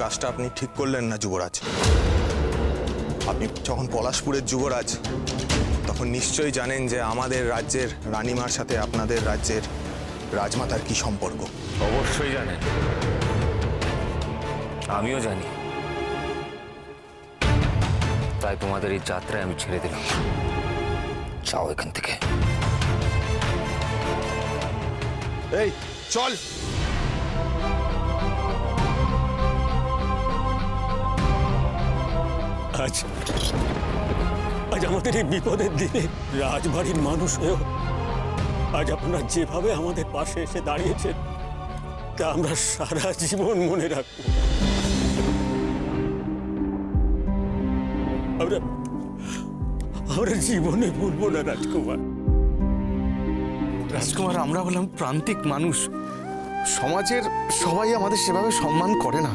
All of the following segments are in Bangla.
কাজটা আপনি ঠিক করলেন না যুবরাজ। আপনি যখন পলাশপুরের যুবরাজ তখন নিশ্চয়ই জানেন যে আমাদের রাজ্যের রানীমার সাথে আপনাদের রাজ্যের রাজমাতার কি সম্পর্ক। অবশ্যই জানেন। আমিও জানি। তাই তোমাদের এই যাত্রায় আমি ছেড়ে দিলাম। যাও এখান থেকে। এই চল! আজ আজ আমাদের এই বিপদের দিনে রাজবাড়ির মানুষ হয়েও আজ আপনার যেভাবে আমাদের পাশে এসে দাঁড়িয়েছেন, তা আমরা সারা জীবন মনে রাখব। আমরা আমরা জীবনে ভুলবো না রাজকুমার। রাজকুমার, আমরা হলাম প্রান্তিক মানুষ। সমাজের সবাই আমাদের সেভাবে সম্মান করে না।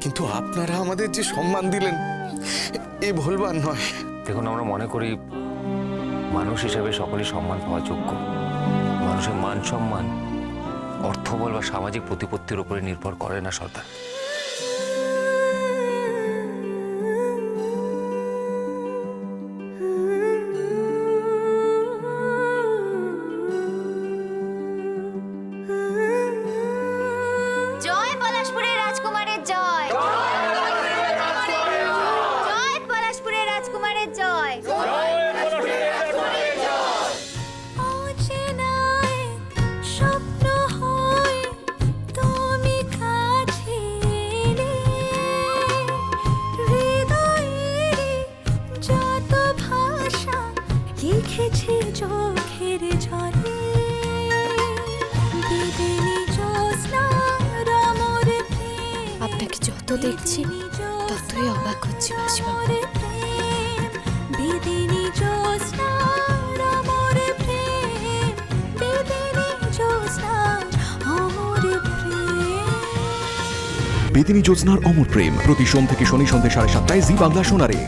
কিন্তু আপনারা আমাদের যে সম্মান দিলেন এ ভুলবার নয়। দেখুন, আমরা মনে করি মানুষ হিসেবে সকলেই সম্মান পাওয়া যোগ্য। মানুষের মান সম্মান, অর্থবল বা সামাজিক প্রতিপত্তির উপরে নির্ভর করে না সর্দার লিখেছি চোখের জলে। বিদিনী জ্যোৎস্নার অমর প্রেম। আপনাকে যত দেখছি ততই অবাক হচ্ছি বিদিনী জ্যোৎস্নার অমর প্রেম। বিদিনী জ্যোৎস্নার অমর প্রেম। বেদিনী জ্যোৎস্নার অমর প্রেম। প্রতি সোম থেকে শনি সন্ধ্যে সাড়ে সাতটায় জি বাংলা শোনারে